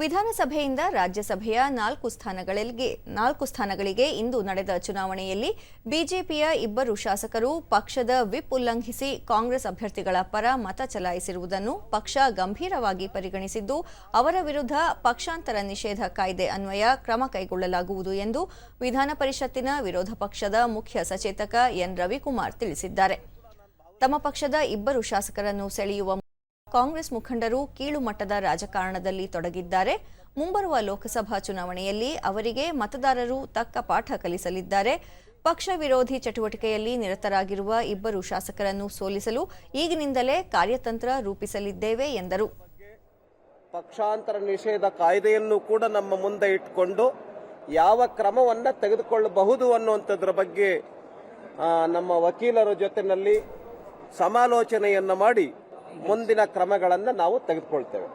ವಿಧಾನಸಭೆಯಿಂದ ರಾಜ್ಯಸಭೆಯ ನಾಲ್ಕು ಸ್ಥಾನಗಳಿಗೆ ನಾಲ್ಕು ಸ್ಥಾನಗಳಿಗೆ ಇಂದು ನಡೆದ ಚುನಾವಣೆಯಲ್ಲಿ ಬಿಜೆಪಿಯ ಇಬ್ಬರು ಶಾಸಕರು ಪಕ್ಷದ ವಿಪ್ ಉಲ್ಲಂಘಿಸಿ ಕಾಂಗ್ರೆಸ್ ಅಭ್ಯರ್ಥಿಗಳ ಪರ ಮತ ಚಲಾಯಿಸಿರುವುದನ್ನು ಪಕ್ಷ ಗಂಭೀರವಾಗಿ ಪರಿಗಣಿಸಿದ್ದು, ಅವರ ವಿರುದ್ಧ ಪಕ್ಷಾಂತರ ನಿಷೇಧ ಕಾಯ್ದೆ ಅನ್ವಯ ಕ್ರಮ ಕೈಗೊಳ್ಳಲಾಗುವುದು ಎಂದು ವಿಧಾನ ಪರಿಷತ್ತಿನ ವಿರೋಧ ಪಕ್ಷದ ಮುಖ್ಯ ಸಚೇತಕ ಎನ್ ರವಿಕುಮಾರ್ ತಿಳಿಸಿದ್ದಾರೆ. ತಮ್ಮ ಪಕ್ಷದ ಇಬ್ಬರು ಶಾಸಕರನ್ನು ಸೆಳೆಯುವ ಕಾಂಗ್ರೆಸ್ ಮುಖಂಡರು ಕೀಳು ಮಟ್ಟದ ರಾಜಕಾರಣದಲ್ಲಿ ತೊಡಗಿದ್ದಾರೆ. ಮುಂಬರುವ ಲೋಕಸಭಾ ಚುನಾವಣೆಯಲ್ಲಿ ಅವರಿಗೆ ಮತದಾರರು ತಕ್ಕ ಪಾಠ ಕಲಿಸಲಿದ್ದಾರೆ. ಪಕ್ಷ ವಿರೋಧಿ ಚಟುವಟಿಕೆಯಲ್ಲಿ ನಿರತರಾಗಿರುವ ಇಬ್ಬರು ಶಾಸಕರನ್ನು ಸೋಲಿಸಲು ಈಗಿನಿಂದಲೇ ಕಾರ್ಯತಂತ್ರ ರೂಪಿಸಲಿದ್ದೇವೆ, ಎಂದರು. ಪಕ್ಷಾಂತರ ನಿಷೇಧ ಕಾಯ್ದೆಯನ್ನು ಕೂಡ ನಮ್ಮ ಮುಂದೆ ಇಟ್ಟುಕೊಂಡು ಯಾವ ಕ್ರಮವನ್ನು ತೆಗೆದುಕೊಳ್ಳಬಹುದು ಅನ್ನುವಂಥದ್ರ ಬಗ್ಗೆ ನಮ್ಮ ವಕೀಲರ ಜೊತೆನಲ್ಲಿ ಸಮಾಲೋಚನೆಯನ್ನು ಮಾಡಿ ಮುಂದಿನ ಕ್ರಮಗಳನ್ನು ನಾವು ತೆಗೆದುಕೊಳ್ತೇವೆ.